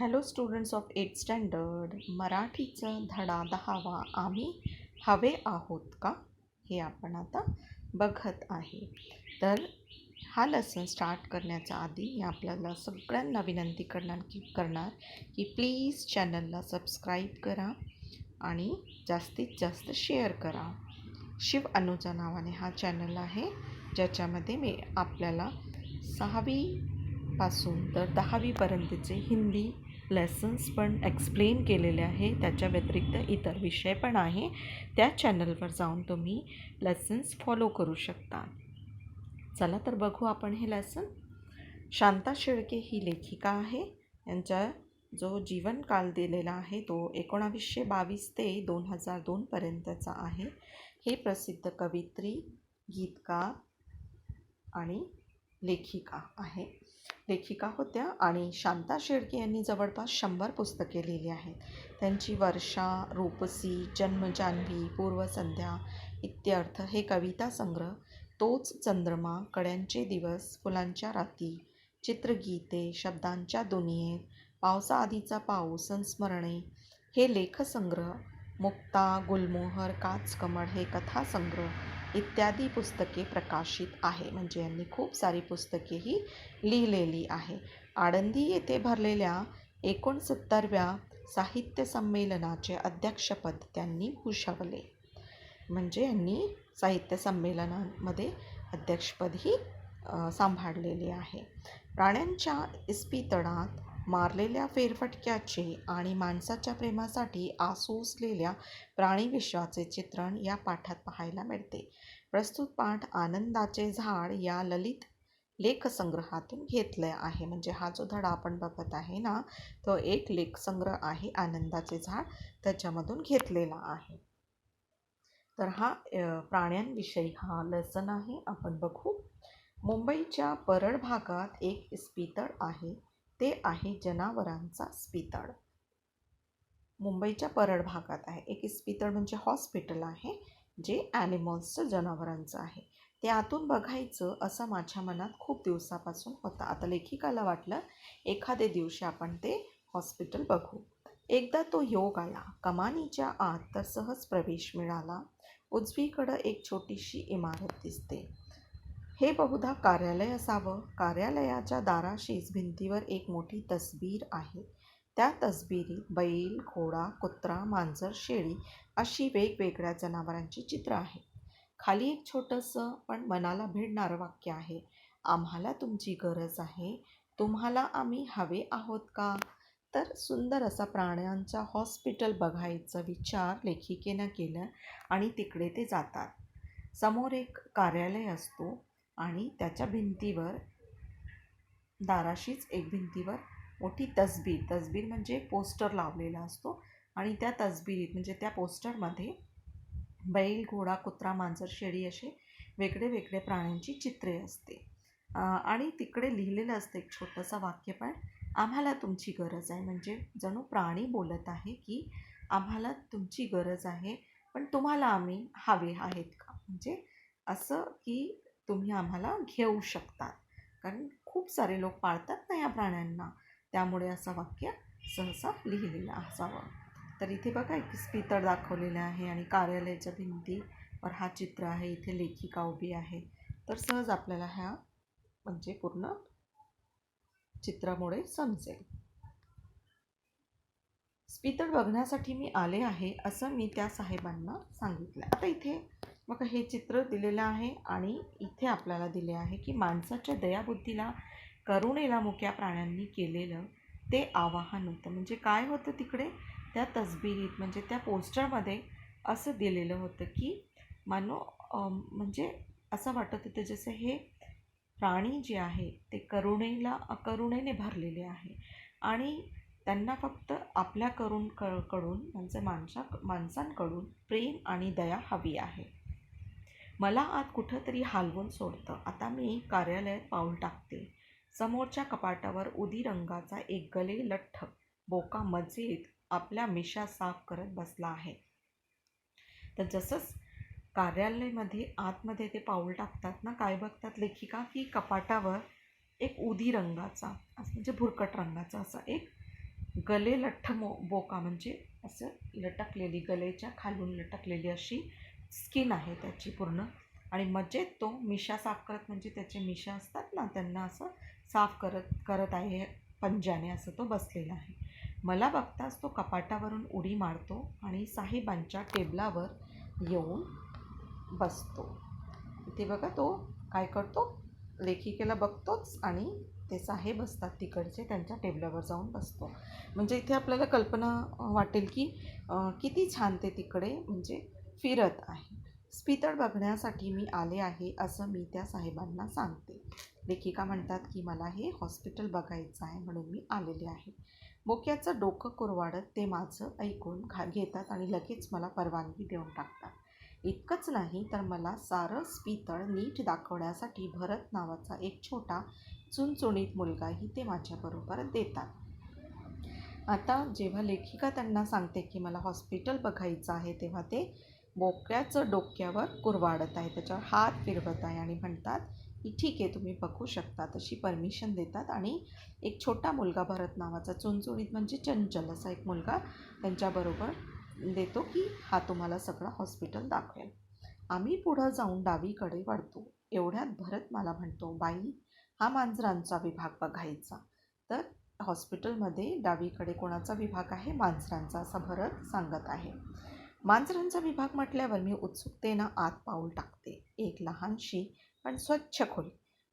Hello students of eight standard मराठीचं धडा दहावा आम्ही हवे आहोत का? हे आपण आता बघत आहे. तर हा लेसन स्टार्ट करण्याच्या आधी मी आपल्याला सगळ्यांना विनंती करणार की करणार की प्लीज चॅनलला सबस्क्राईब करा आणि जास्तीत जास्त शेअर करा. शिव अनुजा नावाने हा चॅनल आहे ज्याच्यामध्ये मी आपल्याला सहावी पासून तर दहावीपर्यंतचे हिंदी लेसन्स पण एक्सप्लेन केलेले आहे. त्याच्या व्यतिरिक्त इतर विषय पण आहे. त्या चॅनलवर जाऊन तुम्ही लेसन्स फॉलो करू शकता. चला तर बघू आपण हे लेसन शांता शेळके ही लेखिका आहे. यांचा जो जीवनकाल दिलेला आहे तो एकोणावीसशे बावीस ते दोन हजार दोनपर्यंतचा आहे. हे प्रसिद्ध कवित्री गीतकार आणि लेखिका आहे. लेखिका होत्या आणि शांता शेळके यांनी जवळपास शंभर पुस्तके लिहिली आहेत. त्यांची वर्षा रूपसी जन्मजान्हवी पूर्वसंध्या इत्यर्थ हे कविता संग्रह तोच चंद्रमा कड्यांचे दिवस फुलांच्या राती चित्रगीते शब्दांच्या दुनियेत पावसाआधीचा पाऊस संस्मरणे हे लेखसंग्रह मुक्ता गुलमोहर काचकमळ हे कथासंग्रह इत्यादी पुस्तके प्रकाशित आहे. म्हणजे यांनी खूप सारी पुस्तकेही लिहिलेली आहे. आळंदी येथे भरलेल्या एकोणसत्तरव्या साहित्य संमेलनाचे अध्यक्षपद त्यांनी भूषवले. म्हणजे यांनी साहित्य संमेलनामध्ये अध्यक्षपदही सांभाळलेले आहे. प्राण्यांच्या इस्पितळात मारलेल्या फेरफटक्याचे आणि माणसाच्या प्रेमासाठी आसोसलेल्या प्राणीविश्वाचे चित्रण या पाठात पाहायला मिळते. प्रस्तुत पाठ आनंदाचे झाड या ललित लेखसंग्रहातून घेतलं आहे. म्हणजे हा जो धडा आपण बघत आहे ना तो एक लेखसंग्रह आहे आनंदाचे झाड त्याच्यामधून घेतलेला आहे. तर हा प्राण्यांविषयी हा लेसन आहे. आपण बघू. मुंबईच्या परळ भागात एक इस्पितळ आहे. ते आहे जनावरांचा स्पितळ. मुंबईच्या परळ भागात आहे. एक इस्पितळ म्हणजे हॉस्पिटल आहे जे ॲनिमल्सचं जनावरांचं आहे. ते आतून बघायचं असं माझ्या मनात खूप दिवसापासून होतं. आता लेखिकाला वाटलं एखाद्या दिवशी आपण ते हॉस्पिटल बघू. एकदा तो योग आला. कमानीच्या आत तर सहज प्रवेश मिळाला. उजवीकडं एक छोटीशी इमारत दिसते. हे बहुधा कार्यालय असावं. कार्यालयाच्या दाराशीच भिंतीवर एक मोठी तसबीर आहे. त्या तसबिरीत बैल घोडा कुत्रा मांजर शेळी अशी वेगवेगळ्या जनावरांची चित्र आहेत. खाली एक छोटंसं पण मनाला भिडणारं वाक्य आहे. आम्हाला तुमची गरज आहे. तुम्हाला आम्ही हवे आहोत का? तर सुंदर असा प्राण्यांचा हॉस्पिटल बघायचा विचार लेखिकेनं केलं आणि तिकडे ते जातात. समोर एक कार्यालय असतो. आणि त्याच्या भिंतीवर दाराशीच एक भिंतीवर मोठी तसबीर. तसबीर म्हणजे एक पोस्टर लावलेला असतो आणि त्या तसबिरीत म्हणजे त्या पोस्टरमध्ये बैल घोडा कुत्रा मांजर शेळी असे वेगळे वेगळे प्राण्यांची चित्रे असते. आणि तिकडे लिहिलेलं असतं एक छोटंसं वाक्य पण आम्हाला तुमची गरज आहे. म्हणजे जणू प्राणी बोलत आहे की आम्हाला तुमची गरज आहे पण तुम्हाला आम्ही हवे आहेत का? म्हणजे असं की तुम्ही आम्हाला घेऊ शकतात. कारण खूप सारे लोक पाळतात ना या प्राण्यांना. त्यामुळे असं वाक्य सहसा लिहिलेलं असावं. तर इथे बघा एक स्पितळ दाखवलेलं आहे आणि कार्यालयाच्या भिंतीवर हा चित्र आहे. इथे लेखिका उभी आहे. तर सहज आपल्याला ह्या म्हणजे पूर्ण चित्रामुळे समजेल. स्पितळ बघण्यासाठी मी आले आहे असं मी त्या साहेबांना सांगितलं. आता इथे मग हे चित्र दिलेलं आहे आणि इथे आपल्याला दिले आहे की माणसाच्या दयाबुद्धीला करुणेला मुक्या प्राण्यांनी केलेलं ते आवाहन होतं. म्हणजे काय होतं तिकडे? त्या तसबिरीत म्हणजे त्या पोस्टरमध्ये असं दिलेलं होतं की मानो म्हणजे असं वाटत होतं जसं हे प्राणी जे आहे ते करुणेला करुणेने भरलेले आहे. आणि त्यांना फक्त आपल्या करून क कडून म्हणजे माणसा माणसांकडून प्रेम आणि दया हवी आहे. मला आत कुठंतरी हालवून सोडतं. आता मी कार्यालयात पाऊल टाकते. समोरच्या कपाटावर उदी रंगाचा एक गले लठ्ठ बोका मजेत आपल्या मिशा साफ करत बसला आहे. तर जसंच कार्यालयामध्ये आतमध्ये ते पाऊल टाकतात ना काय बघतात लेखिका की कपाटावर एक उदी रंगाचा असं म्हणजे भुरकट रंगाचा असा एक गले लठ्ठ मो बोका म्हणजे असं लटकलेली गलेच्या खालून लटकलेली अशी स्किन आहे त्याची पूर्ण. आणि मजेत तो मिशा साफ करत म्हणजे त्याचे मिशा असतात ना त्यांना असं साफ करत करत आहे पंजाने असं तो बसलेला आहे. मला बघताच तो कपाटावरून उडी मारतो आणि साहेबांच्या टेबलावर येऊन बसतो. ते बघा तो काय करतो? लेखिकेला बघतोच आणि ते साहेब असतात तिकडचे त्यांच्या टेबलावर जाऊन बसतो. म्हणजे इथे आपल्याला कल्पना वाटेल की किती छान ते तिकडे म्हणजे फिरत आहे. स्पितळ बघण्यासाठी मी आले आहे असं मी त्या साहेबांना सांगते. लेखिका म्हणतात की मला हे हॉस्पिटल बघायचं आहे म्हणून मी आलेले आहे. बोक्याचं डोकं कुरवाडत ते माझं ऐकून घा घेतात आणि लगेच मला परवानगी देऊन टाकतात. इतकंच नाही तर मला सारं स्पितळ नीट दाखवण्यासाठी भरत नावाचा एक छोटा चुणचुणीत मुलगाही ते माझ्याबरोबर देतात. आता जेव्हा लेखिका त्यांना सांगते की मला हॉस्पिटल बघायचं आहे तेव्हा ते बोकड्याचं डोक्यावर कुरवाडत आहे. त्याच्यावर हात फिरवत आहे आणि म्हणतात की ठीक आहे तुम्ही बघू शकता तशी परमिशन देतात. आणि एक छोटा मुलगा भरत नावाचा चुणचुणीत म्हणजे चंचल असा एक मुलगा त्यांच्याबरोबर देतो की हा तुम्हाला सगळं हॉस्पिटल दाखवेल. आम्ही पुढं जाऊन डावीकडे वळतो. एवढ्यात भरत मला म्हणतो बाई हा मांजरांचा विभाग बघायचा. तर हॉस्पिटलमध्ये डावीकडे कोणाचा विभाग आहे? मांजरांचा असा भरत सांगत आहे. मांजरांचा विभाग म्हटल्यावर मी उत्सुकतेनं आत पाऊल टाकते. एक लहानशी पण स्वच्छ खोली.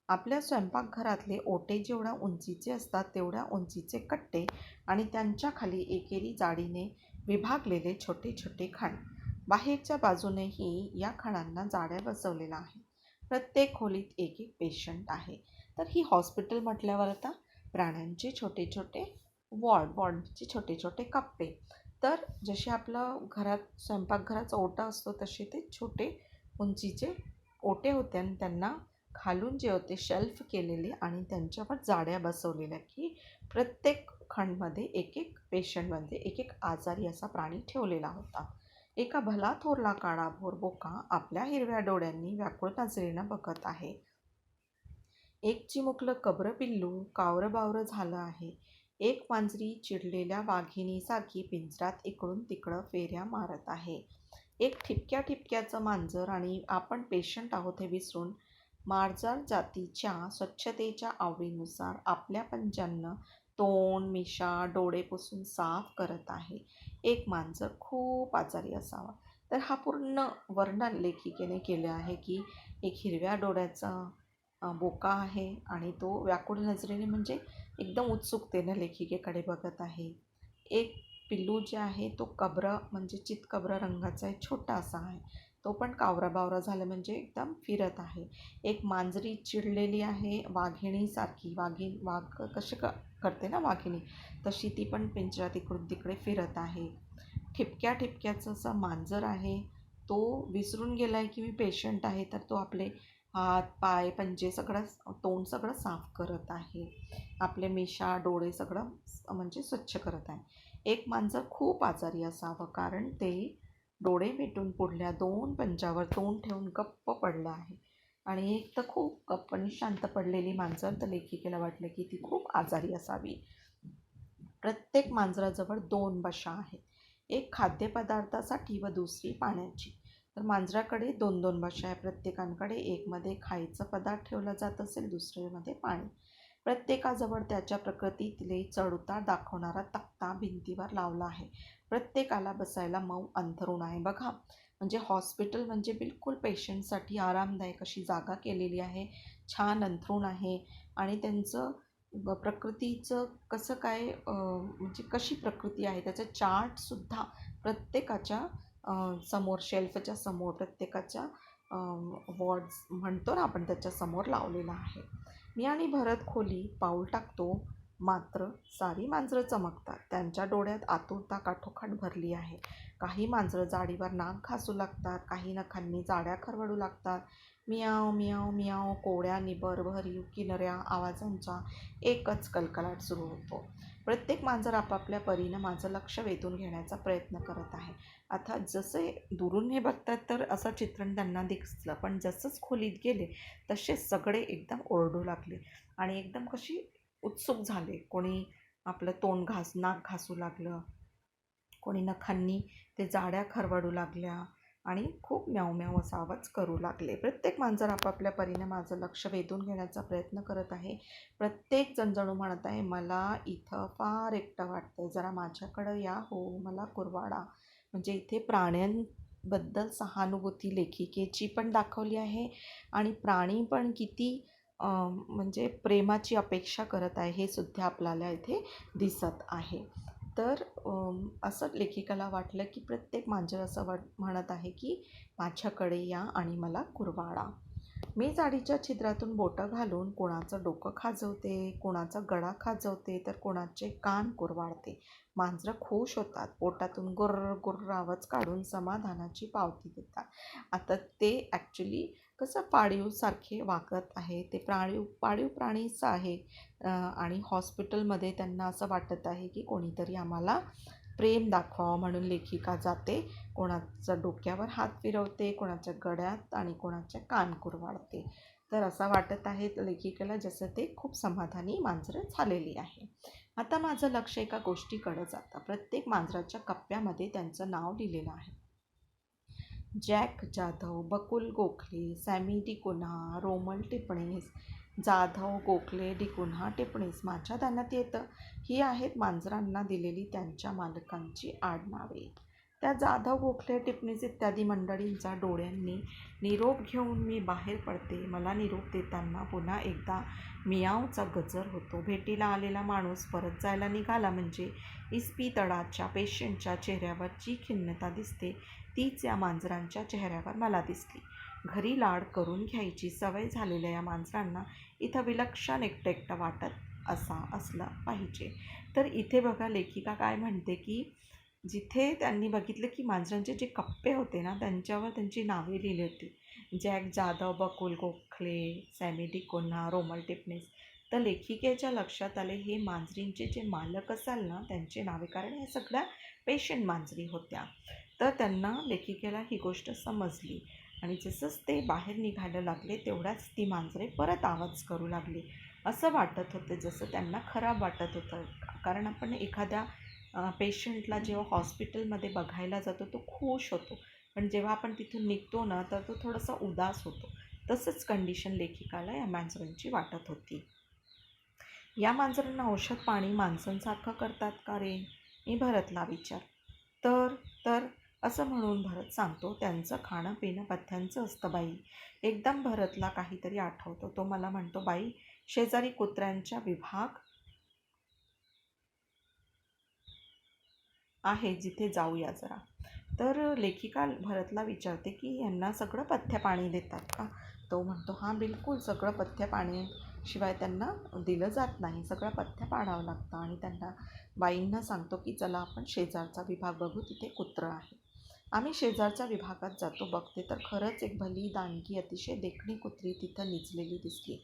आपल्या स्वयंपाकघरातले ओटे जेवढ्या उंचीचे असतात तेवढ्या उंचीचे कट्टे आणि त्यांच्या खाली एकेरी जाडीने विभागलेले छोटे छोटे खाण. बाहेरच्या बाजूनेही या खाणांना जाड्या बसवलेल्या आहे. प्रत्येक खोलीत एक एक पेशंट आहे. तर ही हॉस्पिटल म्हटल्यावर आता प्राण्यांचे छोटे छोटे वॉर्ड वॉर्डचे छोटे छोटे कप्पे. तर जसे आपलं घरात स्वयंपाकघराचा ओटा असतो तसे ते छोटे उंचीचे ओटे होते आणि त्यांना खालून जे होते शेल्फ केलेले आणि त्यांच्यावर जाड्या बसवलेल्या की प्रत्येक खंडमध्ये एक एक पेशंटमध्ये एक एक आजारी असा प्राणी ठेवलेला होता. एका भला थोरला काळा भोर बोका आपल्या हिरव्या डोळ्यांनी व्याकुळ नजरेनं बघत आहे. एक चिमुकलं कब्र पिल्लू कावरं बावरं झालं आहे. एक मांजरी चिडलेल्या वाघिणीसारखी पिंजरात इकडून तिकडं फेऱ्या मारत आहे. एक ठिपक्या ठिपक्याचं मांजर आणि आपण पेशंट आहोत हे विसरून मार्जार जातीच्या स्वच्छतेच्या आवडीनुसार आपल्या पंचांना तोंड मिशा डोळे पुसून साफ करत आहे. एक मांजर खूप आजारी असावा. तर हा पूर्ण वर्णन लेखिकेने केलं आहे की एक हिरव्या डोळ्याचा बोका आहे आणि तो व्याकुळ नजरेने म्हणजे एकदम उत्सुकतेनं लेखिकेकडे बघत आहे. एक पिल्लू जे आहे तो कब्र म्हणजे चितकब्र रंगाचा आहे छोटा असा आहे. तो पण कावरा बावरा झाला म्हणजे एकदम फिरत आहे. एक मांजरी चिडलेली आहे वाघिणीसारखी वाघी वाघ कसे क करते ना वाघिणी? तशी ती पण पिंजरात इकडून तिकडे फिरत आहे. ठिपक्या ठिपक्याचं असं मांजर आहे. तो विसरून गेला आहे की मी पेशंट आहे तर तो आपले हात पाय पंजे सगळं तोंड सगळं साफ करत आहे. आपले मिशा डोळे सगळं म्हणजे स्वच्छ करत आहे. एक मांजर खूप आजारी असावं कारण ते डोळे मिटून पुढल्या दोन पंजावर तोंड ठेवून गप्प पडलं आहे. आणि एक तर खूप गप्प आणि शांत पडलेली मांजर तर लेखिकेला वाटलं की ती खूप आजारी असावी. प्रत्येक मांजराजवळ दोन बशा आहेत. एक खाद्यपदार्थासाठी व दुसरी पाण्याची. तर मांजराकडे दोन दोन भाषा आहे. प्रत्येकांकडे एकमध्ये खायचं पदार्थ ठेवला जात असेल दुसऱ्यामध्ये पाणी. प्रत्येकाजवळ त्याच्या प्रकृतीतले चढउतार दाखवणारा तक्ता भिंतीवर लावला आहे. प्रत्येकाला बसायला मऊ अंथरूण आहे. बघा म्हणजे हॉस्पिटल म्हणजे बिलकुल पेशंटसाठी आरामदायक अशी जागा केलेली आहे. छान अंथरूण आहे आणि त्यांचं प्रकृतीचं कसं काय म्हणजे कशी प्रकृती आहे? त्याचं चार्टसुद्धा प्रत्येकाच्या समोर शेल्फच्या समोर प्रत्येकाच्या वॉर्ड्स म्हणतो ना आपण त्याच्यासमोर लावलेला आहे. मी आणि भरत खोली पाऊल टाकतो मात्र सारी मांजरं चमकतात. त्यांच्या डोळ्यात आतुरता काठोकाठ भरली आहे. काही मांजरं जाडीवर नाक घासू लागतात काही नखांनी जाड्या खरवडू लागतात. मियाव मियाव मियाव कोड्या निबर भरीव किनऱ्या आवाजांचा एकच कलकलाट सुरू होतो. प्रत्येक मांजर आपापल्या परीनं माझं लक्ष वेधून घेण्याचा प्रयत्न करत आहे. अर्थात जसे दुरून हे बघतात तर असं चित्रण त्यांना दिसलं. पण जसंच खोलीत गेले तसे सगळे एकदम ओरडू लागले. आणि एकदम कशी उत्सुक झाले. कोणी आपलं तोंड घास नाक घासू लागलं. कोणी नखांनी ते जाड्या खरवडू लागल्या. आणि खूप म्याव म्याव असा आवाज करू लागले. प्रत्येक मांजर आपापल्या परीने माझं लक्ष वेधून घेण्याचा प्रयत्न करत आहे. प्रत्येक जण जणू म्हणत आहे मला इथं फार एकटं वाटतंय. जरा माझ्याकडं या हो मला कुरवाडा म्हणजे इथे प्राण्यांबद्दल सहानुभूती लेखिकेची पण दाखवली आहे आणि प्राणी पण किती म्हणजे प्रेमाची अपेक्षा करत आहे हे सुद्धा आपल्याला इथे दिसत आहे. तर असं लेखिकाला वाटलं की प्रत्येक मांजर असं वाट म्हणत आहे की माझ्याकडे या आणि मला कुरवाडा. मी जाडीच्या छिद्रातून बोटं घालून कोणाचं डोकं खाजवते कोणाचा गळा खाजवते तर कोणाचे कान कुरवाडते. मांजरं खुश होतात पोटातून गुर्र गुर्र आवाज काढून समाधानाची पावती देतात. आता ते ॲक्च्युली कसं पाळीवसारखे वागत आहे? ते प्राणीव पाळीव प्राणीच आहे आणि हॉस्पिटलमध्ये त्यांना असं वाटत आहे की कोणीतरी आम्हाला प्रेम दाखवावं म्हणून लेखिका जाते. कोणाच्या डोक्यावर हात फिरवते कोणाच्या गळ्यात आणि कोणाच्या कान कुरवाडते तर असं वाटत आहे लेखिकेला जसं ते खूप समाधानी मांजरं झालेली आहे. आता माझं लक्ष एका गोष्टीकडं जातं. प्रत्येक मांजराच्या कप्प्यामध्ये त्यांचं नाव लिहिलेलं आहे. जॅक जाधव बकुल गोखले सॅमी डिकुन्हा रोमल टिपणीस जाधव गोखले डिकुन्हा टिपणीस माझ्या ध्यानात येतं. ही आहेत मांजरांना दिलेली त्यांच्या मालकांची आडनावे. त्या जाधव गोखले टिपणीस इत्यादी मंडळींचा डोळ्यांनी निरोप घेऊन मी बाहेर पडते. मला निरोप देताना पुन्हा एकदा मियावचा गजर होतो. भेटीला आलेला माणूस परत जायला निघाला म्हणजे इस्पितळाच्या पेशंटच्या चेहऱ्यावर जी खिन्नता दिसते तीच या मांजरांच्या चेहऱ्यावर मला दिसली. घरी लाड करून घ्यायची सवय झालेल्या या मांजरांना इथं विलक्षण एकटं एकटं वाटत असा असला पाहिजे. तर इथे बघा लेखिका काय म्हणते की जिथे त्यांनी बघितलं की मांजरांचे जे कप्पे होते ना त्यांच्यावर त्यांची नावे लिहिली होती. जॅक जाधव बकुल गोखले सॅमी डिकोन्हा रोमल टिपणीस तर लेखिकेच्या लक्षात आले हे मांजरींचे जे मालक असाल ना त्यांचे नावे. कारण ह्या सगळ्या पेशंट मांजरी होत्या. तर त्यांना लेखिकेला ही गोष्ट समजली. आणि जसंच ते बाहेर निघायला लागले तेवढ्याच ती मांजरे परत आवाज करू लागली. असं वाटत होतं जसं त्यांना खराब वाटत होतं. कारण आपण एखाद्या पेशंटला जेव्हा हॉस्पिटलमध्ये बघायला जातो तो खुश होतो. पण जेव्हा आपण तिथून निघतो ना तर तो थोडासा उदास होतो. तसंच कंडिशन लेखिकाला या मांजरांची वाटत होती. या मांजरांना औषध पाणी माणसांसारखं करतात का रे? मी भरतला विचार. तर तर असं म्हणून भरत सांगतो त्यांचं खाणं पिणं पथ्यांचं असतं बाई. एकदम भरतला काहीतरी आठवतो. तो मला म्हणतो बाई शेजारी कुत्र्यांच्या विभाग आहे जिथे जाऊया जरा. तर लेखिका भरतला विचारते की यांना सगळं पथ्य पाणी देतात का? तो म्हणतो हां बिलकुल सगळं पथ्य पाणी शिवाय त्यांना दिलं जात नाही. सगळं पथ्य पाडावं लागतं. आणि त्यांना बाईंना सांगतो की चला आपण शेजारचा विभाग बघू तिथे कुत्रं आहे. आम्ही शेजारच्या विभागात जातो बघते. तर खरंच एक भली दानगी अतिशय देखणी कुत्री तिथं निजलेली दिसली.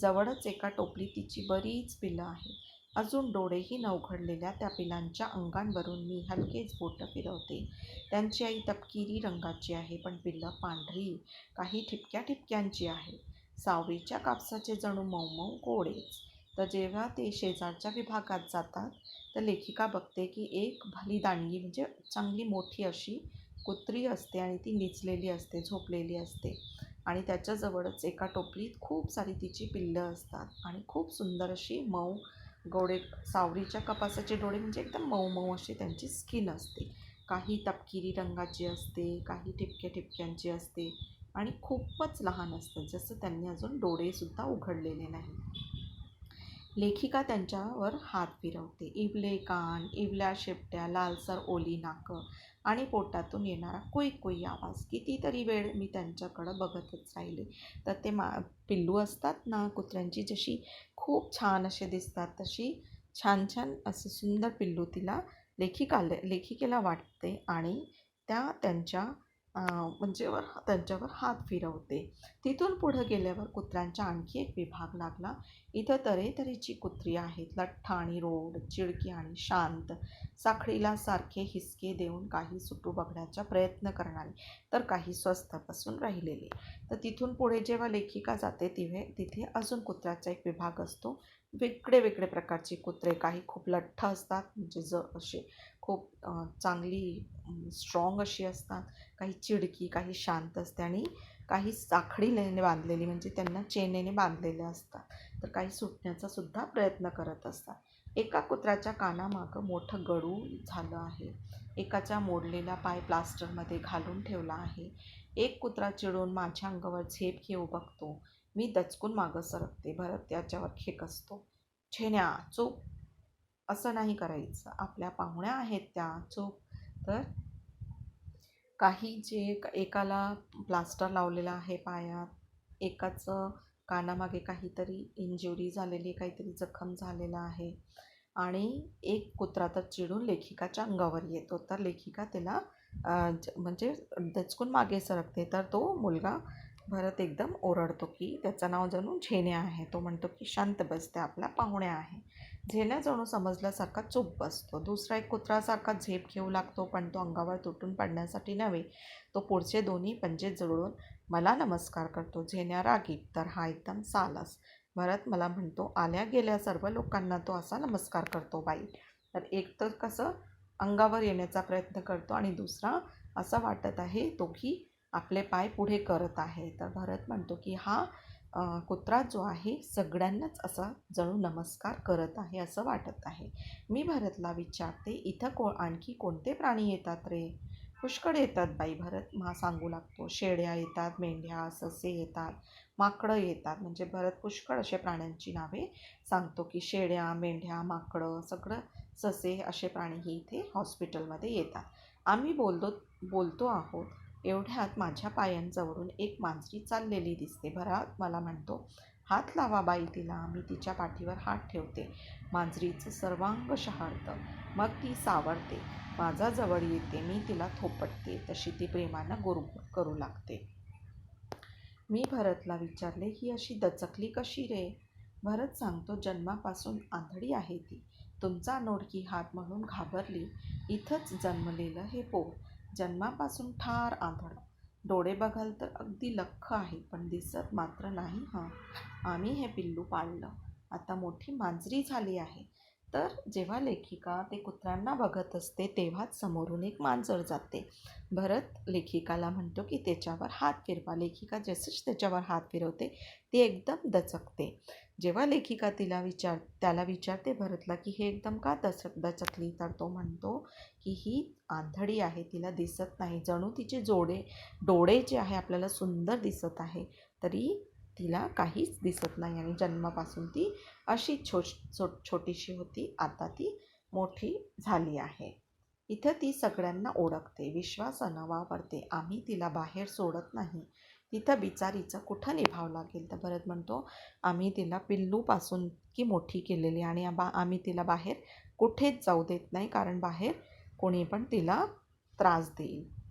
जवळच एका टोपली तिची बरीच पिलं आहेत अजून डोळेही न उघडलेल्या त्या पिलांच्या अंगांवरून मी हलकेच बोटं फिरवते. त्यांची आई तपकिरी रंगाची आहे पण पिल्लं पांढरी काही ठिपक्या ठिपक्यांची आहे सावरीच्या कापसाचे जणू मऊ मऊ गोडेच. तर जेव्हा ते शेजारच्या विभागात जातात तर लेखिका बघते की एक भली दांडगी म्हणजे चांगली मोठी अशी कुत्री असते आणि ती निचलेली असते झोपलेली असते. आणि त्याच्याजवळच एका टोपलीत खूप सारी तिची पिल्लं असतात आणि खूप सुंदर अशी मऊ गोडे सावरीच्या कपासाचे डोळे म्हणजे एकदम मऊ मऊ अशी त्यांची स्किन असते. काही तपकिरी रंगाची असते काही ठिपक्या ठिपक्यांची असते आणि खूपच लहान असतं जसं त्यांनी अजून डोळेसुद्धा उघडलेले नाही. लेखिका त्यांच्यावर हात फिरवते. इवले कान इवल्या शेपट्या लालसर ओली नाकं आणि पोटातून येणारा कुई कुई आवाज. कितीतरी वेळ मी त्यांच्याकडं बघतच राहिले. तर ते मा पिल्लू असतात ना कुत्र्यांची जशी खूप छान असे दिसतात तशी छान छान असं सुंदर पिल्लू तिला लेखिका लेखिकेला वाटते आणि त्या त्यांच्या म्हणजे वर त्यांच्यावर हात फिरवते. तिथून पुढं गेल्यावर कुत्र्यांचा आणखी एक विभाग लागला. इथं तऱ्हेतऱ्हेची कुत्री आहेत. लठ्ठ आणि रोड चिडकी आणि शांत. साखळीला सारखे हिसके देऊन काही सुटू बघण्याचा प्रयत्न करणारे तर काही स्वस्थ बसून राहिलेले. तर तिथून पुढे जेव्हा लेखिका जाते तिथे तिथे अजून कुत्र्याचा एक विभाग असतो. वेगळे वेगळे प्रकारचे कुत्रे काही खूप लठ्ठ असतात म्हणजे ज असे. खूप चांगली स्ट्रॉंग अशी असतात. काही चिडकी काही शांत असते आणि काही साखळीने बांधलेली म्हणजे त्यांना चेनेने बांधलेले असतात. तर काही सुटण्याचा सुद्धा प्रयत्न करत असतात. एका कुत्र्याच्या कानामागं मोठं गडू झालं आहे. एकाचा मोडलेला पाय प्लास्टरमध्ये घालून ठेवला आहे. एक कुत्रा चिडून माझ्या अंगावर झेप घेऊ बघतो. मी दचकून मागं सरकते. भरत त्याच्यावर खेकसतो. छेन्या चूप. असं नाही करायचं. आपल्या पाहुण्या आहेत त्या चूक. तर काही जे एकाला प्लास्टर लावलेलं आहे पायात एकाचं कानामागे काहीतरी इंजुरी झालेली आहे काहीतरी जखम झालेला आहे आणि एक कुत्रा तर चिडून लेखिकाच्या अंगावर येतो. तर लेखिका त्याला म्हणजे दचकून मागे सरकते. तर तो मुलगा भरत एकदम ओरडतो की त्याचं नाव जणू झेण्या आहे. तो म्हणतो की शांत बसते आपला पाहुण्या आहे. झेण्या जणू समजल्यासारखा चूप बसतो. दुसरा एक कुत्रासारखा झेप घेऊ लागतो पण तो अंगावर तुटून पडण्यासाठी नव्हे. तो पुढचे दोन्ही पंजे जुळून मला नमस्कार करतो. झेण्या रागीत तर हा एकदम सालस. भरत मला म्हणतो आल्या गेल्या सर्व लोकांना तो असा नमस्कार करतो बाई. तर एक तर कसं अंगावर येण्याचा प्रयत्न करतो आणि दुसरा असं वाटत आहे तो की आपले पाय पुढे करत आहे. तर भरत म्हणतो की हा कुत्रा जो आहे सगळ्यांनाच असा जणू नमस्कार करत आहे असं वाटत आहे. मी भरतला विचारते इथं को आणखी कोणते प्राणी येतात रे? पुष्कळ येतात बाई भरत मा सांगू लागतो. शेळ्या येतात मेंढ्या ससे येतात माकडं येतात. म्हणजे भरत पुष्कळ असे प्राण्यांची नावे सांगतो की शेळ्या मेंढ्या माकडं सगळं ससे असे प्राणीही इथे हॉस्पिटलमध्ये येतात. आम्ही बोलतो बोलतो आहोत एवढ्यात माझ्या पायांजवळून एक मांजरी चाललेली दिसते. भरात मला म्हणतो हात लावा बाई तिला मी तिच्या पाठीवर हात ठेवते. मांजरीचं सर्वांग शहारतं मग ती सावरते. माझा जवळ येते मी तिला थोपटते. तशी ती प्रेमानं गुरगुर करू लागते. मी भरतला विचारले ही अशी दचकली कशी रे? भरत सांगतो जन्मापासून आंधळी आहे ती. तुमचा अनोळखी हात म्हणून घाबरली. इथंच जन्मलेलं हे पोर. जन्मापासून ठार आंधळ. डोळे बघाल तर अगदी लख्ख आहे पण दिसत मात्र नाही हां. आम्ही हे पिल्लू पाळलं. आता मोठी मांजरी झाली आहे. तर जेव्हा लेखिका ते कुत्र्यांना बघत असते तेव्हाच समोरून एक मांजर जाते. भरत लेखिकाला म्हणतो की त्याच्यावर हात फिरवा. लेखिका जसंच त्याच्यावर हात फिरवते ती एकदम दचकते. जेव्हा लेखिका तिला विचार त्याला विचारते भरतला की हे एकदम का दचक दचकली? तर तो म्हणतो की ही आंधळी आहे तिला दिसत नाही. जणू तिचे जोडे डोळे जे आहे आपल्याला सुंदर दिसत आहे. तरी तिला काहीच दिसत नाही आणि जन्मापासून ती अशी छो छो छोटीशी होती. आता ती मोठी झाली आहे. इथं ती सगळ्यांना ओळखते विश्वासानं वावरते. आम्ही तिला बाहेर सोडत नाही. तिथं बिचारीचं कुठं निभाव लागेल? तर भरत म्हणतो आम्ही तिला पिल्लूपासून की मोठी केलेली आणि बा आम्ही तिला बाहेर कुठेच जाऊ देत नाही कारण बाहेर कोणी पण तिला त्रास देईल.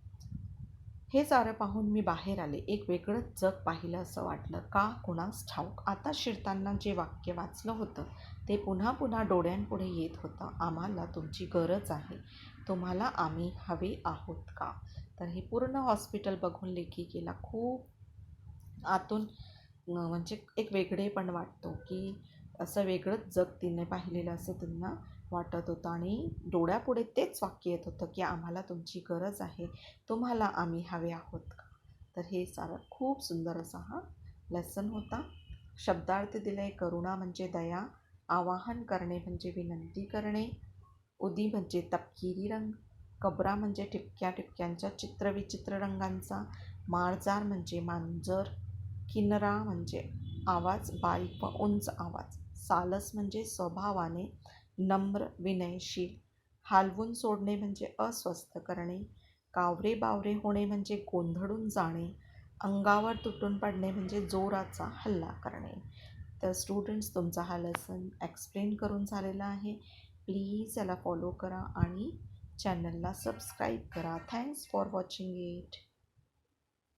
हे सारं पाहून मी बाहेर आले. एक वेगळंच जग पाहिलं असं वाटलं. का कुणास ठाऊक? आता शिरताना जे वाक्य वाचलं होतं ते पुन्हा पुन्हा डोळ्यांपुढे येत होतं. आम्हाला तुमची गरज आहे. तुम्हाला आम्ही हवे आहोत का? तर हे पूर्ण हॉस्पिटल बघून लेखिकेला खूप आतून म्हणजे एक वेगळेपण वाटतो की असं वेगळंच जग तिने पाहिलेलं असं त्यांना वाटत होतं आणि डोळ्यापुढे तेच वाक्य येत होतं की आम्हाला तुमची गरज आहे तुम्हाला आम्ही हवे आहोत का? तर हे सारं खूप सुंदर असा हा लेसन होता. शब्दार्थ दिले करुणा म्हणजे दया आवाहन करणे म्हणजे विनंती करणे उदी म्हणजे तपकिरी रंग कबरा म्हणजे ठिपक्या ठिपक्यांच्या चित्रविचित्र रंगांचा माळजार म्हणजे मांजर किनरा म्हणजे आवाज बारीक व उंच आवाज सालस म्हणजे स्वभावाने नम्र विनयशील. हालवून सोडणे म्हणजे अस्वस्थ करणे. कावरे बावरे होणे म्हणजे गोंधळून जाणे. अंगावर तुटून पडणे म्हणजे जोराचा हल्ला करणे. तर स्टुडंट्स तुमचा हा लेसन एक्सप्लेन करून झालेला आहे. प्लीज याला फॉलो करा आणि चॅनलला सबस्क्राईब करा. Thanks for watching it